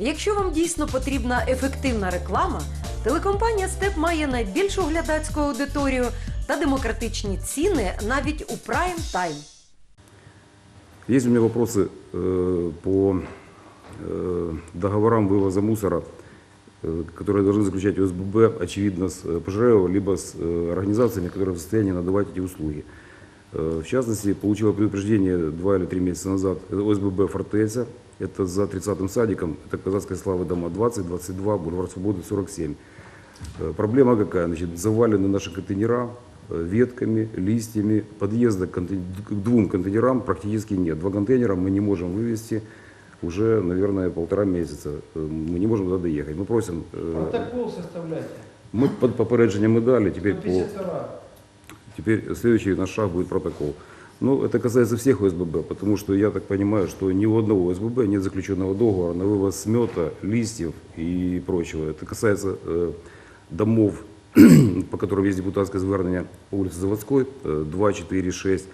Якщо вам дійсно потрібна ефективна реклама, телекомпанія Степ має найбільшу глядацьку аудиторію та демократичні ціни навіть у прайм тайм. Есть у меня вопросы э, по э, договорам вывоза мусора, э, которые должны заключать ОСББ, очевидно, с э, Пожарева, либо с э, организациями, которые в состоянии надавать эти услуги. Э, в частности, получила предупреждение два или три месяца назад ОСББ «Фортеся». Это за 30-м садиком, это Казахская слава дома 20, 22, Бульвар Свободы 47. Э, Проблема какая? Значит, завалены наши контейнера э, ветками, листьями. Подъезда к двум контейнерам практически нет. Два контейнера мы не можем вывести уже, наверное, полтора месяца. Мы не можем туда доехать. Мы просим, Протокол составляйте. мы под попередження мы дали, теперь, по, 152. Теперь следующий наш шаг будет протокол. Ну, это касается всех ОСББ, потому что я так понимаю, что ни у одного ОСББ нет заключенного договора на вывоз смета, листьев и прочего. Это касается э, домов, по которым есть депутатское звернення по улице Заводской, э, 2, 4, 6.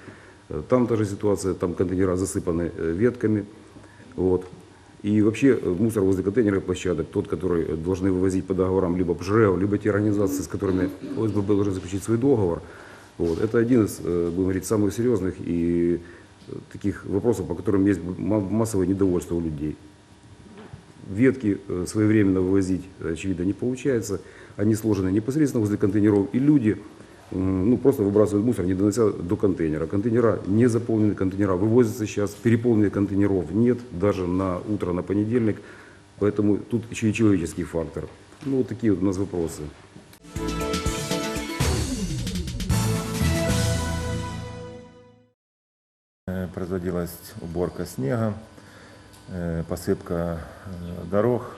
Э, Там та же ситуация, там контейнера засыпаны э, ветками. Вот. И вообще э, мусор возле контейнерных площадок, тот, который э, должны вывозить по договорам либо ПЖР, либо те организации, с которыми ОСББ должны заключить свой договор, вот, это один из, э, будем говорить, самых серьезных и э, таких вопросов, по которым есть ма- массовое недовольство у людей. Ветки э, своевременно вывозить, очевидно, не получается. Они сложены непосредственно возле контейнеров, и люди ну, просто выбрасывают мусор, не донося до контейнера. Контейнера не заполнены, контейнера вывозятся сейчас, переполненных контейнеров нет, даже на утро, на понедельник. Поэтому тут еще и человеческий фактор. Ну, вот такие вот у нас вопросы. Производилась уборка снега, э, посыпка э, дорог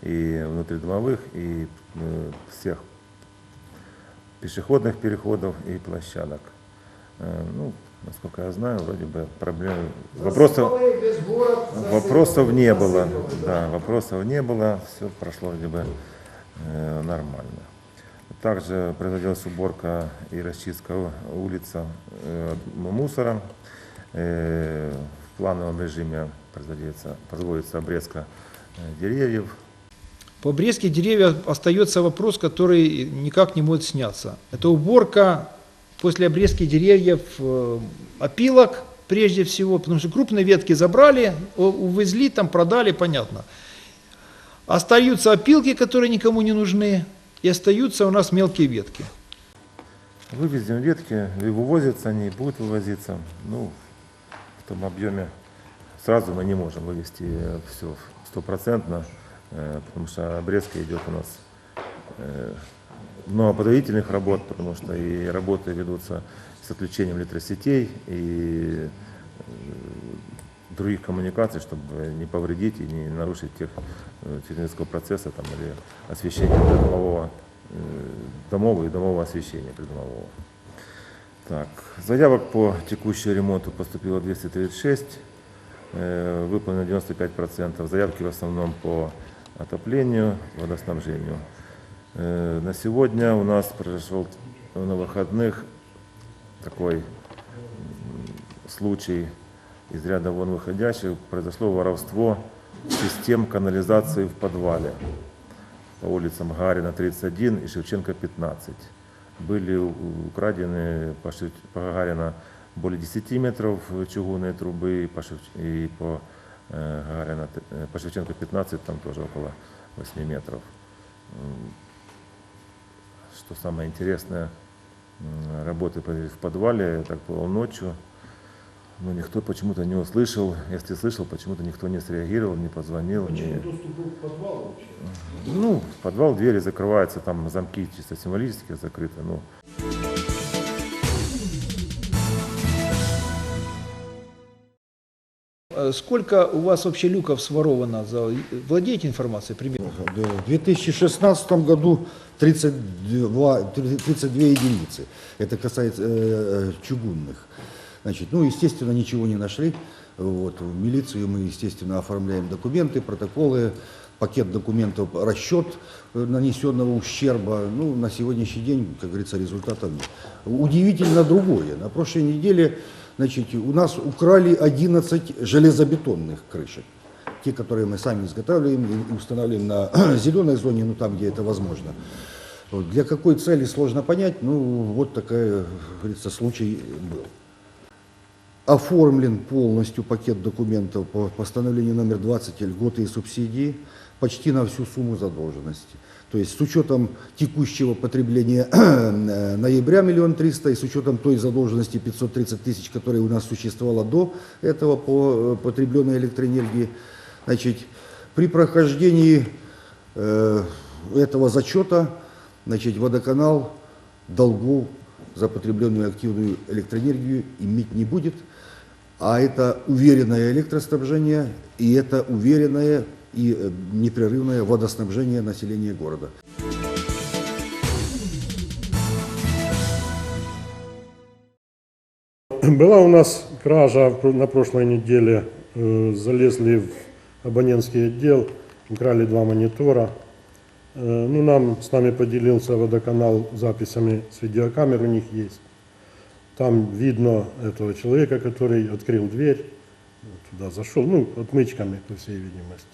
и внутридомовых, и э, всех пешеходных переходов и площадок. Ну, насколько я знаю, вроде бы проблем... Вопросов, вопросов не было. Да, вопросов не было, все прошло вроде бы э, нормально. Также производилась уборка и расчистка улица от мусора. Э, В плановом режиме производится, производится обрезка э, деревьев. По обрезке деревьев остается вопрос, который никак не может сняться. Это уборка после обрезки деревьев э, опилок, прежде всего, потому что крупные ветки забрали, увезли, там продали, понятно. Остаются опилки, которые никому не нужны, и остаются у нас мелкие ветки. Вывезем ветки, вывозятся они, будут вывозиться. Ну, том объеме сразу мы не можем вывести все стопроцентно, э, потому что обрезка идет у нас э, много подавительных работ, потому что и работы ведутся с отключением электросетей и э, других коммуникаций, чтобы не повредить и не нарушить тех э, технического процесса там, или освещения домового, э, домового и домового освещения придомового. Так, заявок по текущему ремонту поступило 236, э, выполнено 95%. Заявки в основном по отоплению, водоснабжению. Э, На сегодня у нас произошел на выходных такой случай из ряда вон выходящих. Произошло воровство систем канализации в подвале по улицам Гарина 31 и Шевченко 15. Были украдены по, Шев- по Гагарина более 10 метров чугунной трубы, и по, э, Гагарина, э, по Шевченко 15 там тоже около 8 метров. Что самое интересное, работы в подвале, так было ночью, но никто почему-то не услышал. Если слышал, почему-то никто не среагировал, не позвонил. не- доступ был к подвалу вообще? ну, в подвал двери закрываются, там замки чисто символически закрыты. Ну, Э, Сколько у вас вообще люков своровано? За... Владеете информацией примерно? В 2016 году 32, 32 единицы. Это касается э, чугунных. Значит, ну, естественно, ничего не нашли. Вот. В милицию мы, естественно, оформляем документы, протоколы, пакет документов, расчет э, нанесенного ущерба. Ну, на сегодняшний день, как говорится, результатов нет. Удивительно другое. На прошлой неделе значит, у нас украли 11 железобетонных крышек. те, которые мы сами изготавливаем и устанавливаем на зеленой зоне, ну там, где это возможно. Для какой цели сложно понять, ну вот такой, говорится, случай был. Оформлен полностью пакет документов по постановлению номер 20 льготы и субсидии почти на всю сумму задолженности. То есть с учетом текущего потребления э, ноября миллион триста и с учетом той задолженности 530 тысяч, которая у нас существовала до этого по э, потребленной электроэнергии, значит, при прохождении э, этого зачета, значит, водоканал долгов за потребленную активную электроэнергию иметь не будет, а это уверенное электроснабжение и это уверенное и э, непрерывное водоснабжение населения города. Была у нас кража на прошлой неделе. Э, Залезли в абонентский отдел, украли два монитора. Э, Ну, нам с нами поделился водоканал записями с видеокамер у них есть. Там видно этого человека, который открыл дверь, туда зашел, ну, отмычками, по всей видимости.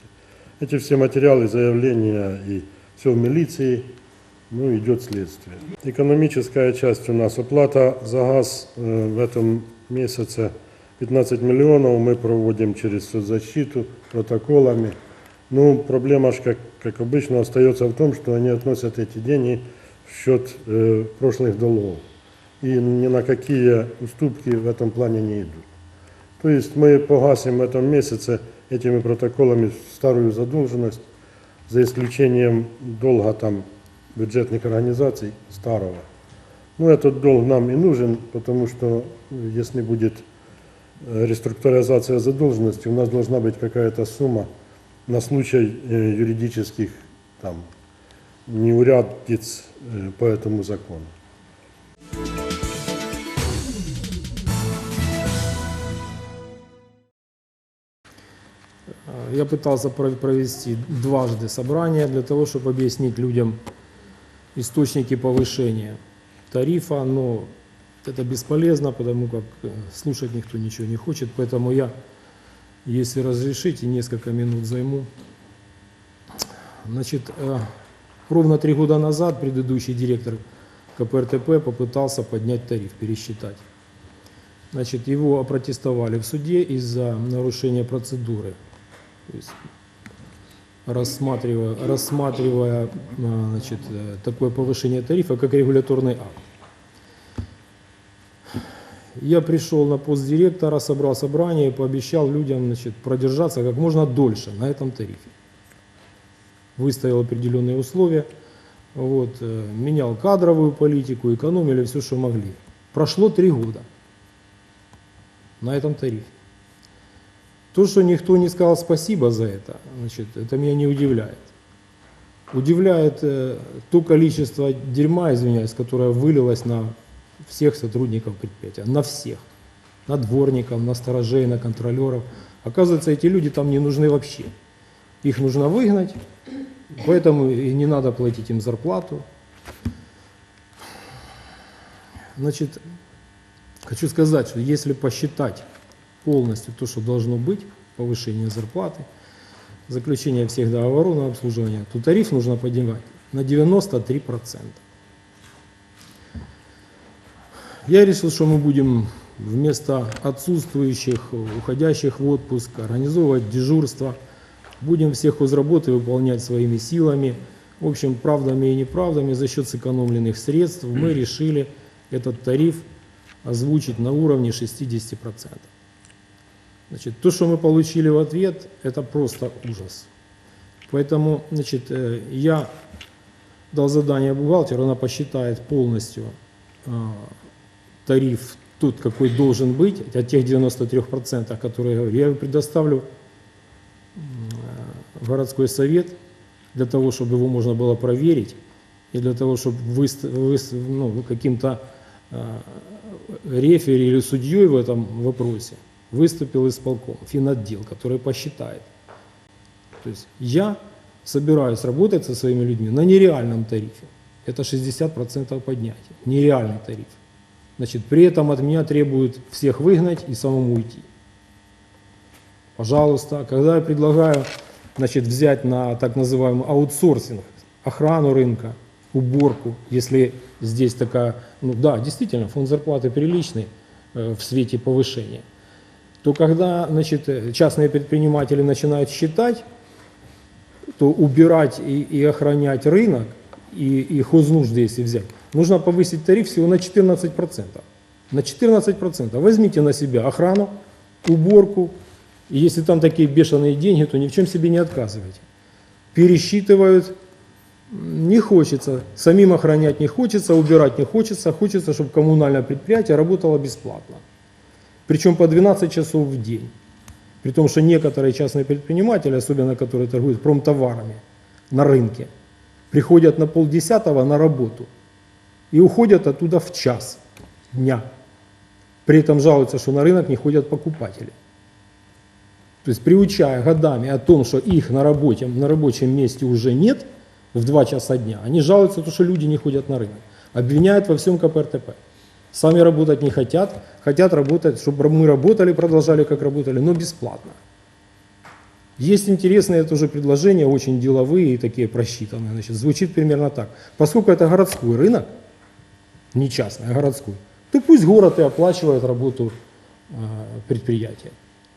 Эти все материалы, заявления и все в милиции, ну, идет следствие. Экономическая часть у нас, оплата за газ э, в этом месяце 15 миллионов мы проводим через соцзащиту, протоколами. Ну, проблема ж, как, как обычно, остается в том, что они относят эти деньги в счет э, прошлых долгов. И ни на какие уступки в этом плане не идут. То есть мы погасим в этом месяце этими протоколами старую задолженность, за исключением долга там бюджетных организаций старого. Ну, этот долг нам и нужен, потому что э, если будет э, реструктуризация задолженности, у нас должна быть какая-то сумма на случай э, юридических там неурядиц э, по этому закону. Я пытался про- провести дважды собрание для того, чтобы объяснить людям источники повышения тарифа, но это бесполезно, потому как э, слушать никто ничего не хочет, поэтому я, если разрешите, несколько минут займу. Значит, э, ровно три года назад предыдущий директор КПРТП попытался поднять тариф, пересчитать. Значит, его опротестовали в суде из-за нарушения процедуры. То есть, рассматривая, рассматривая а, значит, э, такое повышение тарифа, как регуляторный акт. Я пришел на пост директора, собрал собрание и пообещал людям значит, продержаться как можно дольше на этом тарифе. Выставил определенные условия, вот, э, менял кадровую политику, экономили все, что могли. Прошло три года на этом тарифе. То, что никто не сказал спасибо за это, значит, это меня не удивляет. Удивляет э, то количество дерьма, извиняюсь, которое вылилось на всех сотрудников предприятия, на всех, на дворников, на сторожей, на контролеров. Оказывается, эти люди там не нужны вообще. Их нужно выгнать, поэтому и не надо платить им зарплату. Значит, Хочу сказать, что если посчитать полностью то, что должно быть, повышение зарплаты, заключение всех договоров на обслуживание, то тариф нужно поднимать на 93%. Я решил, что мы будем вместо отсутствующих, уходящих в отпуск, организовывать дежурство, будем все хозработы выполнять своими силами. В общем, правдами и неправдами за счет сэкономленных средств мы решили этот тариф озвучить на уровне 60%. Значит, то, что мы получили в ответ, это просто ужас. Поэтому значит, э, я дал задание бухгалтеру, она посчитает полностью э, тариф тот, какой должен быть, от тех 93%, которые я говорю, я предоставлю э, городской совет для того, чтобы его можно было проверить и для того, чтобы выст- выс- ну, каким-то э, рефери или судьей в этом вопросе выступил исполком, финотдел, который посчитает. То есть я собираюсь работать со своими людьми на нереальном тарифе. Это 60% поднятия. Нереальный тариф. Значит, при этом от меня требуют всех выгнать и самому уйти. Пожалуйста. Когда я предлагаю значит, взять на так называемый аутсорсинг, охрану рынка, уборку, если здесь такая, ну да, действительно, фонд зарплаты приличный э, в свете повышения, то когда значит, частные предприниматели начинают считать, то убирать и, и охранять рынок, и, и хознужды, если взять, нужно повысить тариф всего на 14%. На 14%. Возьмите на себя охрану, уборку, и если там такие бешеные деньги, то ни в чем себе не отказывайте. Пересчитывают, не хочется, самим охранять не хочется, убирать не хочется, хочется, чтобы коммунальное предприятие работало бесплатно. Причем по 12 часов в день. При том, что некоторые частные предприниматели, особенно которые торгуют промтоварами на рынке, приходят на полдесятого на работу и уходят оттуда в час дня. При этом жалуются, что на рынок не ходят покупатели. То есть приучая годами о том, что их на, работе, на рабочем месте уже нет в 2 часа дня, они жалуются, то, что люди не ходят на рынок. Обвиняют во всем КПРТП. Сами работать не хотят, хотят работать, чтобы мы работали, продолжали как работали, но бесплатно. Есть интересные тоже предложения, очень деловые и такие просчитанные. Значит, звучит примерно так. Поскольку это городской рынок, не частный, а городской, то пусть город и оплачивает работу э, предприятия.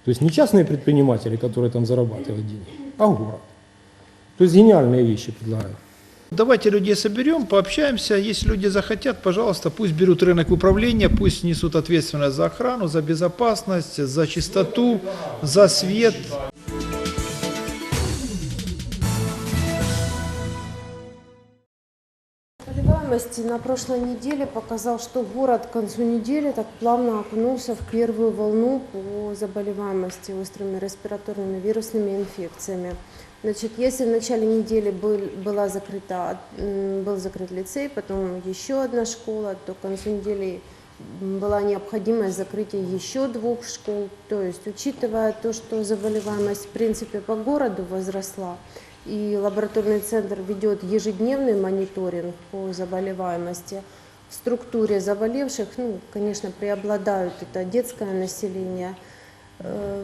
То есть не частные предприниматели, которые там зарабатывают деньги, а город. То есть гениальные вещи предлагают. Давайте людей соберем, пообщаемся. Если люди захотят, пожалуйста, пусть берут рынок в управление, пусть несут ответственность за охрану, за безопасность, за чистоту, за свет. Заболеваемость на прошлой неделе показал, что город к концу недели так плавно окунулся в первую волну по заболеваемости острыми респираторными вирусными инфекциями. Значит, если в начале недели был, была закрыта, был закрыт лицей, потом еще одна школа, то к концу недели была необходимость закрытия еще двух школ. То есть, учитывая то, что заболеваемость в принципе по городу возросла, и лабораторный центр ведет ежедневный мониторинг по заболеваемости. В структуре заболевших, ну, конечно, преобладают это детское население. Э,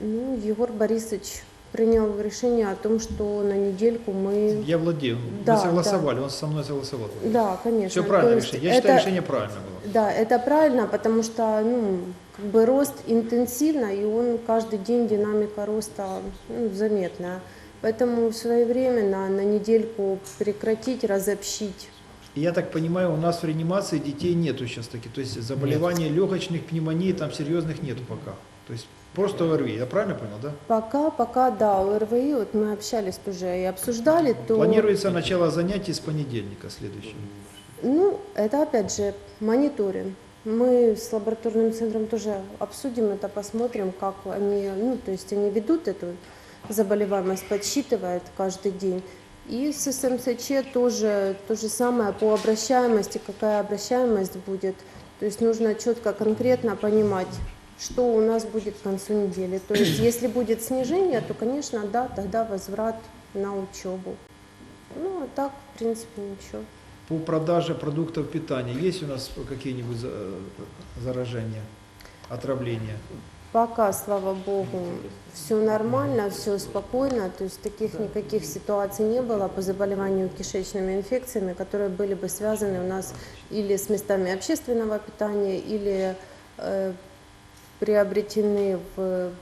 Ну, Егор Борисович принял решение о том, что на недельку мы... Я владею. Да, Мы согласовали, он со мной согласовал. Да, конечно. Все правильно решение. Я считаю, это- решение правильно было. Да, это правильно, потому что ну, как бы рост интенсивно, и он каждый день динамика роста ну, заметная. Поэтому своевременно на недельку прекратить, разобщить. Я так понимаю, у нас в реанимации детей нету сейчас таки. То есть заболеваний легочных, пневмонии там серьезных нету пока. То есть просто ОРВИ. Я правильно понял, да? Пока, пока, да, у РВИ, вот мы общались тоже и обсуждали, то... Планируется начало занятий с понедельника следующего. Ну, это опять же мониторинг. Мы с лабораторным центром тоже обсудим это, посмотрим, как они, ну, то есть они ведут эту заболеваемость, подсчитывают каждый день. И с СМСЧ тоже то же самое по обращаемости, какая обращаемость будет. То есть нужно четко, конкретно понимать, что у нас будет к концу недели. То есть если будет снижение, то, конечно, да, тогда возврат на учебу. Ну, а так, в принципе, ничего. По продаже продуктов питания есть у нас какие-нибудь за- заражения, отравления? Пока, слава богу, все нормально, все спокойно, то есть таких никаких ситуаций не было по заболеванию кишечными инфекциями, которые были бы связаны у нас или с местами общественного питания, или э, приобретены в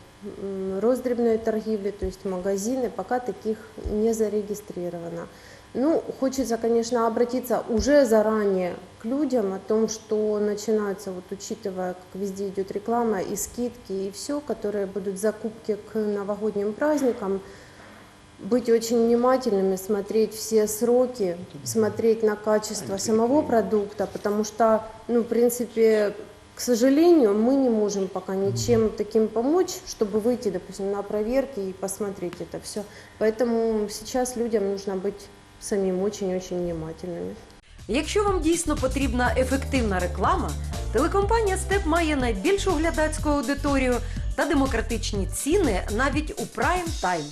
м, роздребной торгивле, то есть магазины, пока таких не зарегистрировано. Ну, хочется, конечно, обратиться уже заранее к людям о том, что начинается, вот учитывая, как везде идет реклама и скидки, и все, которые будут закупки к новогодним праздникам, быть очень внимательными, смотреть все сроки, смотреть на качество самого продукта, потому что, ну, в принципе, к сожалению, мы не можем пока ничем таким помочь, чтобы выйти, допустим, на проверки и посмотреть это все. Поэтому сейчас людям нужно быть самим очень-очень внимательными. Якщо вам дійсно потрібна ефективна реклама, телекомпанія Степ має найбільшу глядацьку аудиторію та демократичні ціни навіть у прайм тайм.